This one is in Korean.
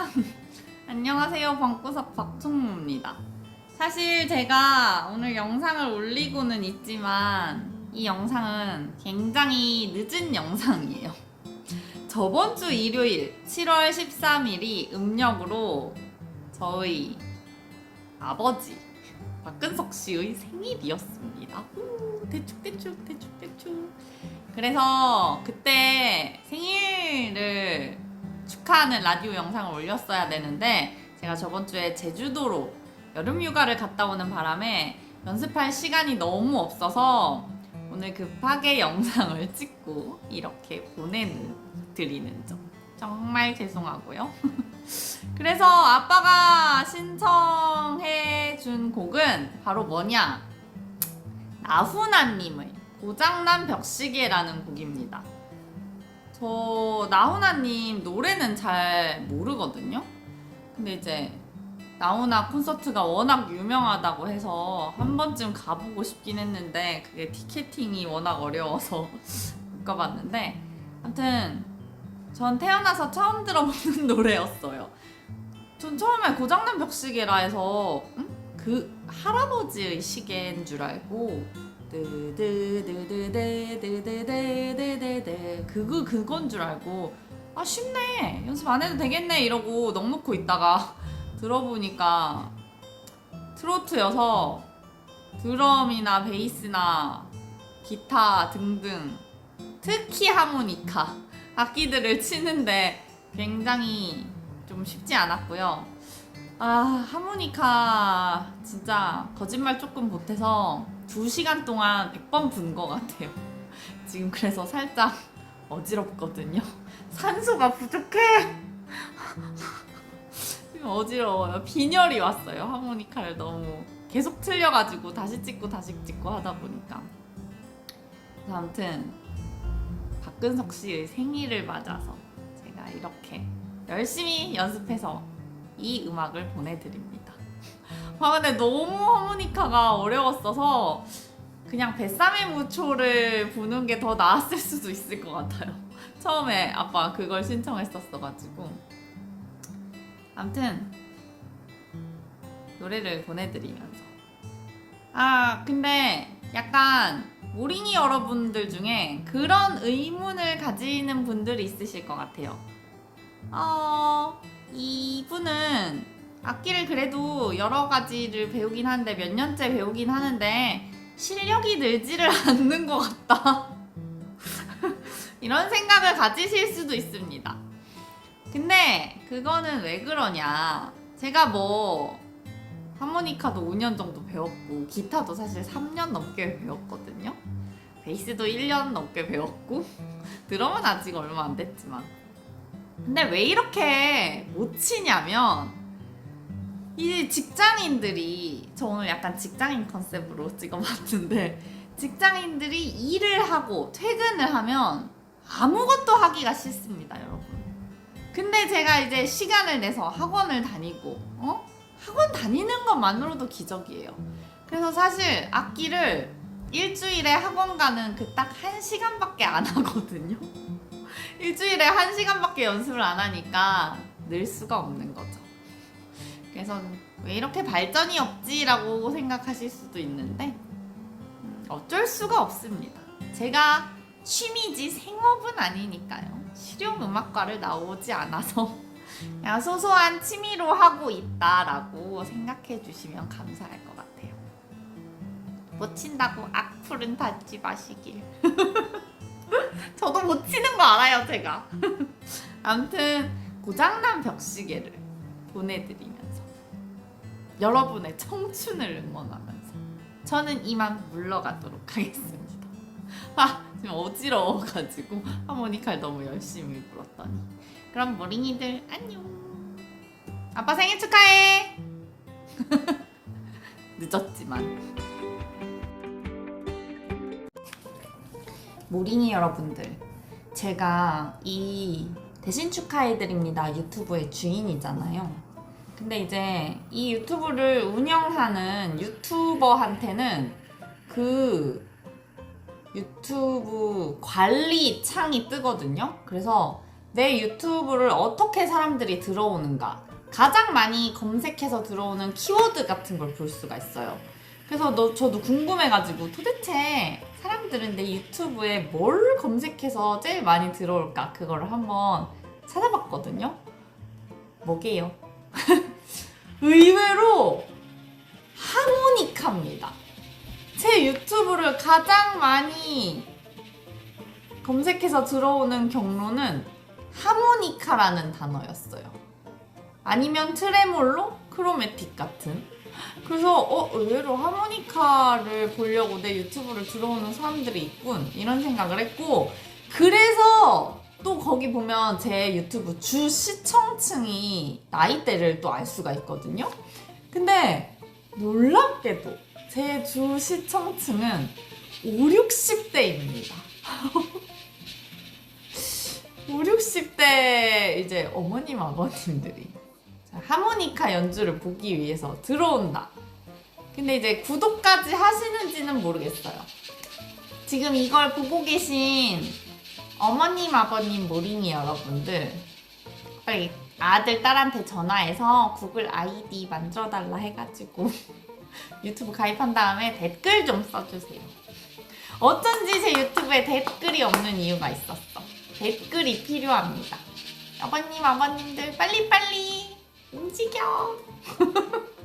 인사해드립니다. 안녕하세요. 방구석 박충무입니다. 사실 제가 오늘 영상을 올리고는 있지만 이 영상은 굉장히 늦은 영상이에요. 저번 주 일요일 7월 13일이 음력으로 저희 아버지 박근석 씨의 생일이었습니다. 후, 대축 대축 대축 대축. 그래서 그때 생일을 축하하는 라디오 영상을 올렸어야 되는데 제가 저번 주에 제주도로 여름 휴가를 갔다 오는 바람에 연습할 시간이 너무 없어서 오늘 급하게 영상을 찍고 이렇게 보내드리는 점 정말 죄송하고요. 그래서 아빠가 신청해 준 곡은 바로 뭐냐? 나훈아님의 고장난 벽시계라는 곡입니다. 저 나훈아님 노래는 잘 모르거든요. 근데 이제 나훈아 콘서트가 워낙 유명하다고 해서 한 번쯤 가보고 싶긴 했는데 그게 티켓팅이 워낙 어려워서 못 가봤는데 아무튼 전 태어나서 처음 들어보는 노래였어요. 전 처음에 고장난 벽시계라 해서 응? 그 할아버지의 시계인 줄 알고 드드드드드드드드드드 그거 그건 줄 알고 아 쉽네 연습 안 해도 되겠네 이러고 넉놓고 있다가 들어보니까 트로트여서 드럼이나 베이스나 기타 등등 특히 하모니카 악기들을 치는데 굉장히 좀 쉽지 않았고요. 아 하모니카 진짜 거짓말 조금 못해서 2시간 동안 100번 분 것 같아요. 지금 그래서 살짝 어지럽거든요. 산소가 부족해. 지금 어지러워요. 빈혈이 왔어요. 하모니카를 너무 계속 틀려가지고 다시 찍고 다시 찍고 하다 보니까. 아무튼 박근석 씨의 생일을 맞아서 제가 이렇게 열심히 연습해서 이 음악을 보내드립니다. 아 근데 너무 하모니카가 어려웠어서 그냥 뱃삼의 무초를 부는 게 더 나았을 수도 있을 것 같아요. 처음에 아빠 그걸 신청했었어가지고 아무튼 노래를 보내드리면서 아 근데 약간 모링이 여러분들 중에 그런 의문을 가지는 분들이 있으실 것 같아요. 어, 이분은 악기를 그래도 여러 가지를 배우긴 하는데 몇 년째 배우긴 하는데 실력이 늘지를 않는 것 같다. 이런 생각을 가지실 수도 있습니다. 근데 그거는 왜 그러냐. 제가 뭐 하모니카도 5년 정도 배웠고 기타도 사실 3년 넘게 배웠거든요. 베이스도 1년 넘게 배웠고 드럼은 아직 얼마 안 됐지만 근데 왜 이렇게 못 치냐면 이 직장인들이 저 오늘 약간 직장인 컨셉으로 찍어봤는데 직장인들이 일을 하고 퇴근을 하면 아무것도 하기가 싫습니다, 여러분. 근데 제가 이제 시간을 내서 학원을 다니고 어? 학원 다니는 것만으로도 기적이에요. 그래서 사실 악기를 일주일에 학원 가는 그 딱 한 시간밖에 안 하거든요. 일주일에 한 시간밖에 연습을 안 하니까 늘 수가 없는 거죠. 그래서 왜 이렇게 발전이 없지라고 생각하실 수도 있는데 음, 어쩔 수가 없습니다. 제가 취미지 생업은 아니니까요. 실용 음악과를 나오지 않아서 그냥 소소한 취미로 하고 있다라고 생각해 주시면 감사할 것 같아요. 못 친다고 악플은 받지 마시길. 저도 못 치는 거 알아요, 제가. 아무튼 고장난 벽시계를 보내드리면서 여러분의 청춘을 응원하면서 저는 이만 물러가도록 하겠습니다. 아, 지금 어지러워가지고 하모니카를 너무 열심히 불었더니. 그럼 모링이들 안녕. 아빠 생일 축하해. 늦었지만. 모링이 여러분들, 제가 이 대신 축하해드립니다 유튜브의 주인이잖아요. 근데 이제 이 유튜브를 운영하는 유튜버한테는 그 유튜브 관리 창이 뜨거든요. 그래서 내 유튜브를 어떻게 사람들이 들어오는가 가장 많이 검색해서 들어오는 키워드 같은 걸 볼 수가 있어요. 그래서 너, 저도 궁금해가지고 도대체 사람들은 내 유튜브에 뭘 검색해서 제일 많이 들어올까 그거를 한번 찾아봤거든요. 뭐게요? 의외로 하모니카입니다. 제 유튜브를 가장 많이 검색해서 들어오는 경로는 하모니카라는 단어였어요. 아니면 트레몰로, 크로매틱 같은. 그래서 어 의외로 하모니카를 보려고 내 유튜브를 들어오는 사람들이 있군 이런 생각을 했고 그래서 또 거기 보면 제 유튜브 주 시청층이 나이대를 또 알 수가 있거든요. 근데 놀랍게도 제 주 시청층은 5, 60대입니다. 5, 60대 이제 어머님 아버님들이 자, 하모니카 연주를 보기 위해서 들어온다. 근데 이제 구독까지 하시는지는 모르겠어요. 지금 이걸 보고 계신 어머님, 아버님, 모린이 여러분들 빨리 아들, 딸한테 전화해서 구글 아이디 만들어달라 해가지고 유튜브 가입한 다음에 댓글 좀 써주세요. 어쩐지 제 유튜브에 댓글이 없는 이유가 있었어. 댓글이 필요합니다. 아버님, 아버님들 빨리빨리 움직여.